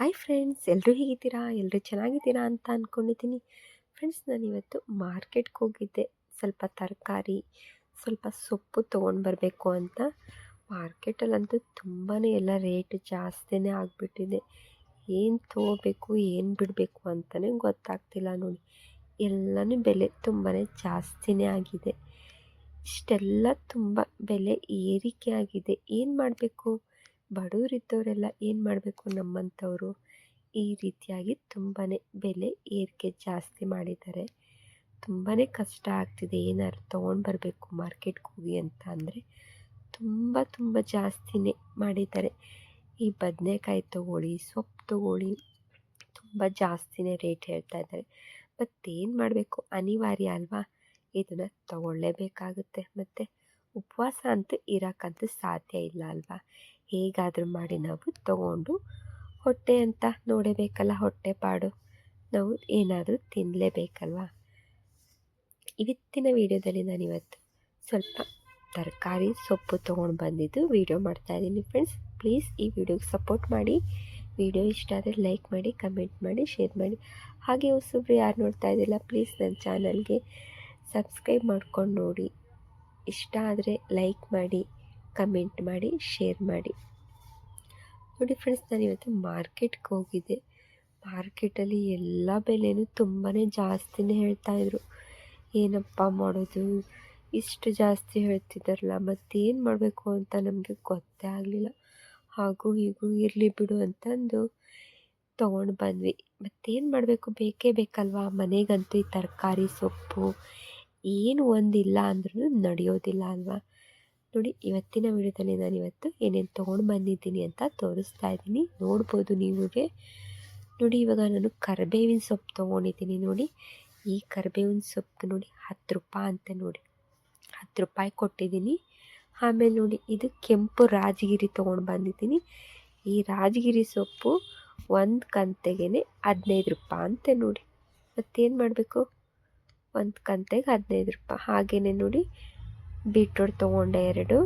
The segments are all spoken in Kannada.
ಹಾಯ್ ಫ್ರೆಂಡ್ಸ್ ಎಲ್ಲರೂ ಹೇಗಿದ್ದೀರಾ? ಎಲ್ಲರೂ ಚೆನ್ನಾಗಿದ್ದೀರಾ? ಅಂತ ಅಂದ್ಕೊಂಡಿದ್ದೀನಿ ಫ್ರೆಂಡ್ಸ್ ನಾನಿವತ್ತು ಮಾರ್ಕೆಟ್ಗೆ ಹೋಗಿದ್ದೆ. ಸ್ವಲ್ಪ ತರಕಾರಿ, ಸ್ವಲ್ಪ ಸೊಪ್ಪು ತೊಗೊಂಡು ಬರಬೇಕು ಅಂತ. ಮಾರ್ಕೆಟಲ್ಲಂತೂ ತುಂಬಾ ಎಲ್ಲ ರೇಟ್ ಜಾಸ್ತಿನೇ ಆಗಿಬಿಟ್ಟಿದೆ. ಏನು ತೊಗೋಬೇಕು, ಏನು ಬಿಡಬೇಕು ಅಂತಲೇ ಗೊತ್ತಾಗ್ತಿಲ್ಲ ನೋಡಿ. ಎಲ್ಲನೂ ಬೆಲೆ ತುಂಬಾ ಜಾಸ್ತಿನೇ ಆಗಿದೆ. ಇಷ್ಟೆಲ್ಲ ತುಂಬ ಬೆಲೆ ಏರಿಕೆ ಆಗಿದೆ. ಏನು ಮಾಡಬೇಕು? ಬಡವರಿದ್ದವರೆಲ್ಲ ಏನು ಮಾಡಬೇಕು ನಮ್ಮಂಥವರು? ಈ ರೀತಿಯಾಗಿ ತುಂಬಾ ಬೆಲೆ ಏರಿಕೆ ಜಾಸ್ತಿ ಮಾಡಿದ್ದಾರೆ. ತುಂಬಾ ಕಷ್ಟ ಆಗ್ತಿದೆ. ಏನಾದ್ರು ತೊಗೊಂಡು ಬರಬೇಕು, ಮಾರ್ಕೆಟ್ಗೆ ಹೋಗಿ ಅಂತ ಅಂದರೆ ತುಂಬ ತುಂಬ ಜಾಸ್ತಿನೇ ಮಾಡಿದ್ದಾರೆ. ಈ ಬದನೆಕಾಯಿ ತೊಗೊಳ್ಳಿ, ಸೊಪ್ಪು ತೊಗೊಳ್ಳಿ ತುಂಬ ಜಾಸ್ತಿನೇ ರೇಟ್ ಹೇಳ್ತಾ ಇದ್ದಾರೆ. ಮತ್ತೇನು ಮಾಡಬೇಕು? ಅನಿವಾರ್ಯ ಅಲ್ವಾ? ಇದನ್ನು ತಗೊಳ್ಳೇಬೇಕಾಗುತ್ತೆ. ಮತ್ತು ಉಪವಾಸ ಅಂತೂ ಇರೋಕ್ಕಂತೂ ಸಾಧ್ಯ ಇಲ್ಲ ಅಲ್ವಾ? ಹೇಗಾದರೂ ಮಾಡಿ ನಾವು ತಗೊಂಡು ಹೊಟ್ಟೆ ಅಂತ ನೋಡಬೇಕಲ್ಲ ಹೊಟ್ಟೆ ಪಾಡು. ನಾವು ಏನಾದರೂ ತಿನ್ನಲೇಬೇಕಲ್ವ ಇವತ್ತಿನ ವೀಡಿಯೋದಲ್ಲಿ ನಾನಿವತ್ತು ಸ್ವಲ್ಪ ತರಕಾರಿ ಸೊಪ್ಪು ತೊಗೊಂಡು ಬಂದಿದ್ದು ವೀಡಿಯೋ ಮಾಡ್ತಾಯಿದ್ದೀನಿ ಫ್ರೆಂಡ್ಸ್. ಪ್ಲೀಸ್ ಈ ವಿಡಿಯೋಗೆ ಸಪೋರ್ಟ್ ಮಾಡಿ. ವಿಡಿಯೋ ಇಷ್ಟ ಆದರೆ ಲೈಕ್ ಮಾಡಿ, ಕಮೆಂಟ್ ಮಾಡಿ, ಶೇರ್ ಮಾಡಿ. ಹಾಗೆ ಹೊಸಬ್ರು ಯಾರು ನೋಡ್ತಾ ಇದ್ದಿಲ್ಲ, ಪ್ಲೀಸ್ ನನ್ನ ಚಾನಲ್ಗೆ ಸಬ್ಸ್ಕ್ರೈಬ್ ಮಾಡ್ಕೊಂಡು ನೋಡಿ. ಇಷ್ಟ ಆದರೆ ಲೈಕ್ ಮಾಡಿ. ಕಮೆಂಟ್ ಮಾಡಿ, ಶೇರ್ ಮಾಡಿ. ನೋಡಿ ಫ್ರೆಂಡ್ಸ್ ನಾನು ಇವತ್ತು ಮಾರ್ಕೆಟ್ಗೆ ಹೋಗಿದ್ದೆ. ಮಾರ್ಕೆಟಲ್ಲಿ ಎಲ್ಲ ಬೆಲೆನೂ ತುಂಬಾ ಜಾಸ್ತಿನೇ ಹೇಳ್ತಾಯಿದ್ರು ಏನಪ್ಪ ಮಾಡೋದು? ಇಷ್ಟು ಜಾಸ್ತಿ ಹೇಳ್ತಿದ್ದಾರಲ್ಲ, ಮತ್ತೇನು ಮಾಡಬೇಕು ಅಂತ ನಮಗೆ ಗೊತ್ತೇ ಆಗಲಿಲ್ಲ. ಹಾಗೂ ಹೀಗೂ ಇರಲಿ ಬಿಡು ಅಂತಂದು ತೊಗೊಂಡು ಬಂದ್ವಿ. ಮತ್ತೇನು ಮಾಡಬೇಕು? ಬೇಕೇ ಬೇಕಲ್ವಾ? ಮನೆಗಂತೂ ಈ ತರಕಾರಿ ಸೊಪ್ಪು, ಏನು ಒಂದಿಲ್ಲ ಅಂದ್ರೂ ನಡೆಯೋದಿಲ್ಲ ಅಲ್ವಾ? ನೋಡಿ, ಇವತ್ತಿನ ವಿಡಿಯೋದಲ್ಲಿ ನಾನು ಇವತ್ತು ಏನೇನು ತೊಗೊಂಡು ಬಂದಿದ್ದೀನಿ ಅಂತ ತೋರಿಸ್ತಾ ಇದ್ದೀನಿ. ನೋಡ್ಬೋದು ನೀವೇ ನೋಡಿ, ಇವಾಗ ನಾನು ಕರಿಬೇವಿನ ಸೊಪ್ಪು ತೊಗೊಂಡಿದ್ದೀನಿ ನೋಡಿ. ಈ ಕರಿಬೇವಿನ ಸೊಪ್ಪು ನೋಡಿ, ಹತ್ತು ರೂಪಾಯಿ ಅಂತ ನೋಡಿ. ಹತ್ತು ರೂಪಾಯಿ ಕೊಟ್ಟಿದ್ದೀನಿ. ಆಮೇಲೆ ನೋಡಿ, ಇದು ಕೆಂಪು ರಾಜಗಿರಿ ತೊಗೊಂಡು ಬಂದಿದ್ದೀನಿ. ಈ ರಾಜಗಿರಿ ಸೊಪ್ಪು ಒಂದು ಕಂತೆಗೆ ಹದಿನೈದು ರೂಪಾಯಿ ಅಂತೆ ನೋಡಿ. ಮತ್ತೇನು ಮಾಡಬೇಕು? ಒಂದು ಕಂತೆಗೆ ಹದಿನೈದು ರೂಪಾಯಿ. ಹಾಗೆಯೇ ನೋಡಿ ಬೀಟ್ರೋಟ್ ತೊಗೊಂಡೆ ಎರಡು.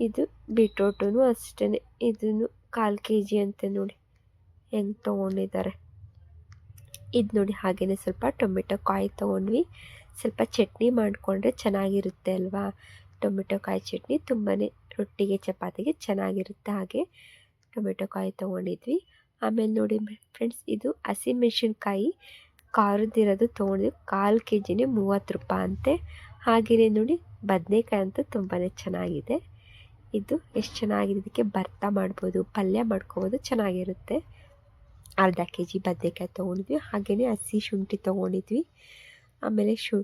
ಇದು ಬೀಟ್ರೋಟೂ ಅಷ್ಟೇ ಇದನ್ನು ಕಾಲು ಕೆ ಜಿ ಅಂತೆ ನೋಡಿ ಹೆಂಗೆ ತೊಗೊಂಡಿದ್ದಾರೆ. ಇದು ನೋಡಿ ಹಾಗೆಯೇ ಸ್ವಲ್ಪ ಟೊಮೆಟೊ ಕಾಯಿ ತೊಗೊಂಡ್ವಿ. ಸ್ವಲ್ಪ ಚಟ್ನಿ ಮಾಡಿಕೊಂಡ್ರೆ ಚೆನ್ನಾಗಿರುತ್ತೆ ಅಲ್ವಾ? ಟೊಮೆಟೊ ಕಾಯಿ ಚಟ್ನಿ ತುಂಬಾ ರೊಟ್ಟಿಗೆ, ಚಪಾತಿಗೆ ಚೆನ್ನಾಗಿರುತ್ತೆ ಹಾಗೆ ಟೊಮೆಟೊ ಕಾಯಿ ತೊಗೊಂಡಿದ್ವಿ. ಆಮೇಲೆ ನೋಡಿ ಫ್ರೆಂಡ್ಸ್, ಇದು ಹಸಿಮೆಣ್ಸಿನ್ಕಾಯಿ ಖಾರದಿರೋದು ತೊಗೊಂಡಿದ್ವಿ ಕಾಲು ಕೆ ಜಿನೇ ಮೂವತ್ತು ರೂಪಾಯಿ ಅಂತೆ. ಹಾಗೆಯೇ ನೋಡಿ ಬದನೇಕಾಯಿ ಅಂತೂ ತುಂಬಾ ಚೆನ್ನಾಗಿದೆ. ಇದು ಎಷ್ಟು ಚೆನ್ನಾಗಿದೆ ಇದಕ್ಕೆ ಭರ್ತ ಮಾಡ್ಬೋದು, ಪಲ್ಯ ಮಾಡ್ಕೊಬೋದು ಚೆನ್ನಾಗಿರುತ್ತೆ. ಅರ್ಧ ಕೆ ಜಿ ಬದನೇಕಾಯಿ ತೊಗೊಂಡಿದ್ವಿ ಹಾಗೆಯೇ ಹಸಿ ಶುಂಠಿ ತೊಗೊಂಡಿದ್ವಿ. ಆಮೇಲೆ ಶು,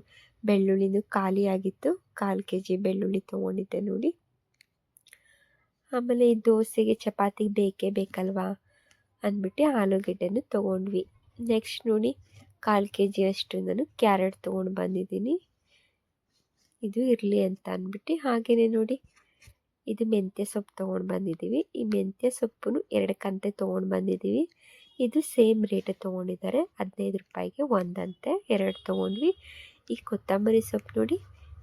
ಬೆಳ್ಳುಳ್ಳಿನೂ ಖಾಲಿಯಾಗಿತ್ತು ಕಾಲು ಕೆ ಜಿ ಬೆಳ್ಳುಳ್ಳಿ ತೊಗೊಂಡಿದ್ದೆ ನೋಡಿ. ಆಮೇಲೆ ಈ ದೋಸೆಗೆ ಚಪಾತಿಗೆ ಬೇಕೇ ಬೇಕಲ್ವಾ ಅಂದ್ಬಿಟ್ಟು ಆಲೂಗಡ್ಡೆನು ತೊಗೊಂಡ್ವಿ. ನೆಕ್ಸ್ಟ್ ನೋಡಿ ಕಾಲು ಕೆ ಜಿ ಅಷ್ಟು ನಾನು ಕ್ಯಾರೆಟ್ ತೊಗೊಂಡು ಬಂದಿದ್ದೀನಿ. ಇದು ಇರಲಿ ಅಂತ ಅಂದ್ಬಿಟ್ಟು ಹಾಗೆಯೇ ನೋಡಿ. ಇದು ಮೆಂತ್ಯ ಸೊಪ್ಪು ತೊಗೊಂಡು ಬಂದಿದ್ದೀವಿ. ಈ ಮೆಂತ್ಯ ಸೊಪ್ಪು ಎರಡು ಕಂತೆ ತೊಗೊಂಡು ಬಂದಿದ್ದೀವಿ. ಇದು ಸೇಮ್ ರೇಟ್ ತೊಗೊಂಡಿದ್ದಾರೆ. ಹದಿನೈದು ರೂಪಾಯಿಗೆ ಒಂದಂತೆ. ಎರಡು ತೊಗೊಂಡ್ವಿ. ಈ ಕೊತ್ತಂಬರಿ ಸೊಪ್ಪು ನೋಡಿ,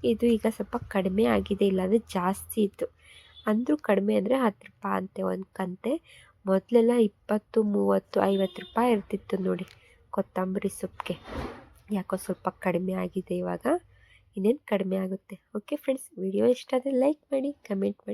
ಇದು ಈಗ ಸ್ವಲ್ಪ ಕಡಿಮೆ ಆಗಿದೆ, ಇಲ್ಲಾಂದರೆ ಜಾಸ್ತಿ ಇತ್ತು. ಅಂದರೂ ಕಡಿಮೆ ಅಂದರೆ ಹತ್ತು ರೂಪಾಯಿ ಅಂತೆ, ಒಂದು ಕಂತೆ. ಮೊದಲೆಲ್ಲ ಇಪ್ಪತ್ತು, ಮೂವತ್ತು, ಐವತ್ತು ರೂಪಾಯಿ ಇರ್ತಿತ್ತು ನೋಡಿ ಕೊತ್ತಂಬರಿ ಸೊಪ್ಪಿಗೆ. ಯಾಕೋ ಸ್ವಲ್ಪ ಕಡಿಮೆ ಆಗಿದೆ ಇವಾಗ. ಇನ್ನೇನು ಕಡಿಮೆ ಆಗುತ್ತೆ. ಓಕೆ ಫ್ರೆಂಡ್ಸ್ ವಿಡಿಯೋ ಇಷ್ಟ ಆದರೆ ಲೈಕ್ ಮಾಡಿ ಕಮೆಂಟ್ ಮಾಡಿ.